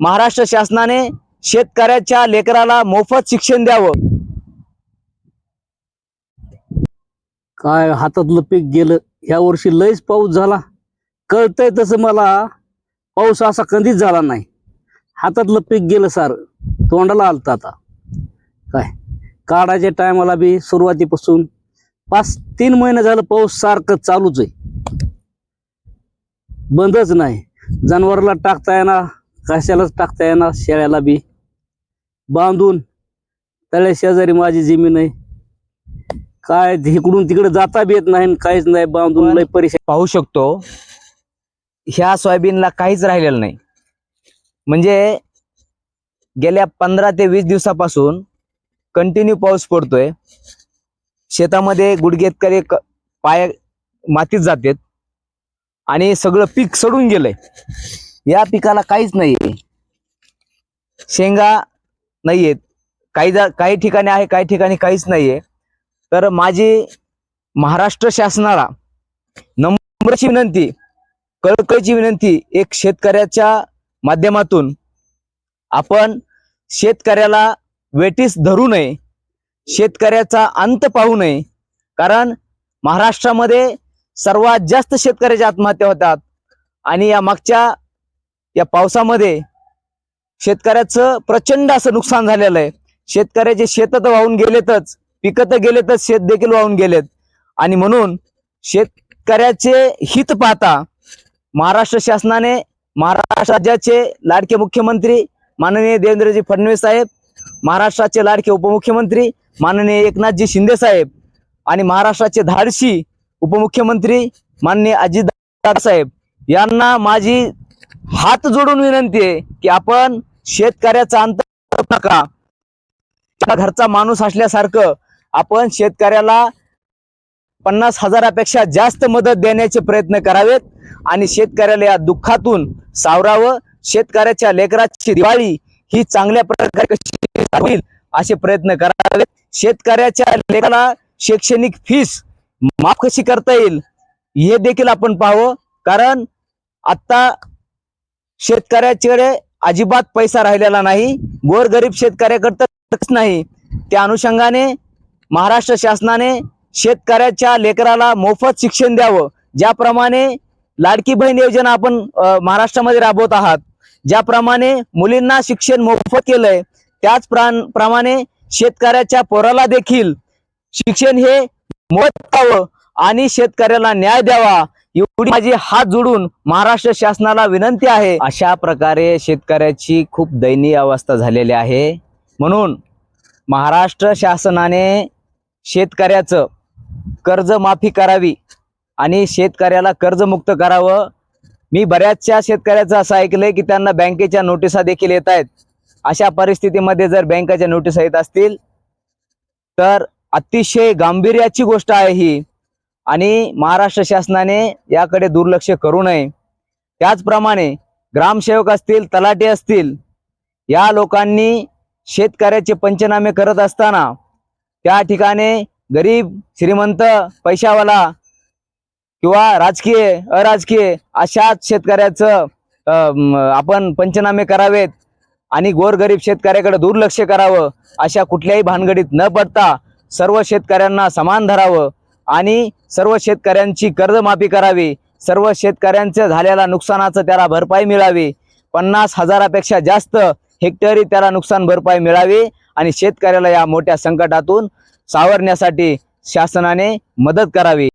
महाराष्ट्र शासनाने शेतकऱ्याच्या लेकराला मोफत शिक्षण द्यावं. काय हातातलं पीक गेलं ह्या वर्षी लयच पाऊस झाला. कळतंय तसं मला पाऊस असा कधीच झाला नाही. हातातलं पीक गेलं सार तोंडाला आलतं आता. काय? काढायच्या टायमाला बी सुरुवातीपासून पाच तीन महिने झालं पाऊस सारखं चालूच आहे. बंदच नाही. जनावरला टाकता येणार कशालाच टाकता येणार शेळ्याला बी. बांधून तळ्या शेजारी माझी जमीन आहे. काय इकडून तिकडे जाता बी येत नाही काहीच नाही बांधून लय परेशान. पाहू शकतो ह्या सोयाबीनला काहीच राहिलेलं नाही. म्हणजे गेल्या पंधरा ते वीस दिवसापासून कंटिन्यू पाऊस पडतोय. शेतामध्ये गुडघेतकरी पाय मातीत जातात. आणि सगळं पीक सडून गेलंय. या पिकाला काहीच नाहीये. शेंगा नाहीयेत. काही जा काही ठिकाणी आहे काही ठिकाणी काहीच नाहीये. तर माझी महाराष्ट्र शासनाला नंबरची विनंती कळकळीची विनंती एक शेतकऱ्याच्या माध्यमातून आपण शेतकऱ्याला वेटीस धरू नये शेतकऱ्याचा अंत पाहू नये. कारण महाराष्ट्रामध्ये सर्वात जास्त शेतकऱ्याच्या आत्महत्या होतात. आणि या मागच्या या पावसामध्ये शेतकऱ्याचं प्रचंड असं नुकसान झालेलं आहे. शेतकऱ्याचे शेत तर वाहून गेलेतच पिकं तर गेलेतच शेत देखील वाहून गेलेत. आणि म्हणून शेतकऱ्याचे हित पाहता महाराष्ट्र शासनाने महाराष्ट्र राज्याचे लाडके मुख्यमंत्री माननीय देवेंद्रजी फडणवीस साहेब महाराष्ट्राचे लाडके उपमुख्यमंत्री माननीय एकनाथजी शिंदे साहेब आणि महाराष्ट्राचे धाडशी उपमुख्यमंत्री माननीय अजित साहेब. यांना माझी हात जोडून विनंती आहे की आपण शेतकऱ्याचा अंत नका. घरचा माणूस असल्यासारखं आपण शेतकऱ्याला पन्नास हजारापेक्षा जास्त मदत देण्याचे प्रयत्न करावेत आणि शेतकऱ्याला या दुःखातून सावरावं. शेतकऱ्याच्या लेकराची दिवाळी ही चांगल्या प्रकारे कशी होईल असे प्रयत्न करावेत. शेतकऱ्याच्या लेकराला शैक्षणिक फीस माफ कशी करता येईल हे देखील आपण पाहावं. कारण आता शेतकऱ्याच्याकडे अजिबात पैसा राहिलेला नाही. गोरगरीब शेतकऱ्याकडे नाही. त्या अनुषंगाने महाराष्ट्र शासनाने शेतकऱ्याच्या लेकराला मोफत शिक्षण द्यावं. ज्याप्रमाणे लाडकी बहीण योजना आपण महाराष्ट्रामध्ये राबवत आहात. ज्याप्रमाणे मुलींना शिक्षण मोफत केलंय. त्याच प्रमाणे शेतकऱ्याच्या पोराला देखील शिक्षण हे मोफत द्यावं आणि शेतकऱ्याला न्याय द्यावा. एवढी माझी हात जोडून महाराष्ट्र शासनाला विनंती आहे. अशा प्रकारे शेतकऱ्याची खूप दयनीय अवस्था झालेली आहे. म्हणून महाराष्ट्र शासनाने शेतकऱ्याचं कर्जमाफी करावी आणि शेतकऱ्याला कर्जमुक्त करावं. मी बऱ्याचशा शेतकऱ्याचं असं ऐकलंय की त्यांना बँकेच्या नोटिसा देखील येत आहेत. अशा परिस्थितीमध्ये जर बँकेच्या नोटिसा येत असतील तर अतिशय गांभीर्याची गोष्ट आहे ही. आणि महाराष्ट्र शासनाने याकडे दुर्लक्ष करू नये. त्याचप्रमाणे ग्रामसेवक असतील तलाटे असतील या लोकांनी शेतकऱ्याचे पंचनामे करत असताना त्या ठिकाणी गरीब श्रीमंत पैशावाला किंवा राजकीय अराजकीय अशाच शेतकऱ्याचं आपण पंचनामे करावेत आणि गोरगरीब शेतकऱ्याकडे दुर्लक्ष करावं अशा कुठल्याही भानगडीत न पडता सर्व शेतकऱ्यांना समान धरावं. आणि सर्व शेतकऱ्यांची कर्जमाफी करावी. सर्व शेतकऱ्यांचं झालेल्या नुकसानाचं त्याला भरपाई मिळावी. पन्नास हजारापेक्षा जास्त हेक्टरी त्याला नुकसान भरपाई मिळावी आणि शेतकऱ्याला या मोठ्या संकटातून सावरण्यासाठी शासनाने मदत करावी.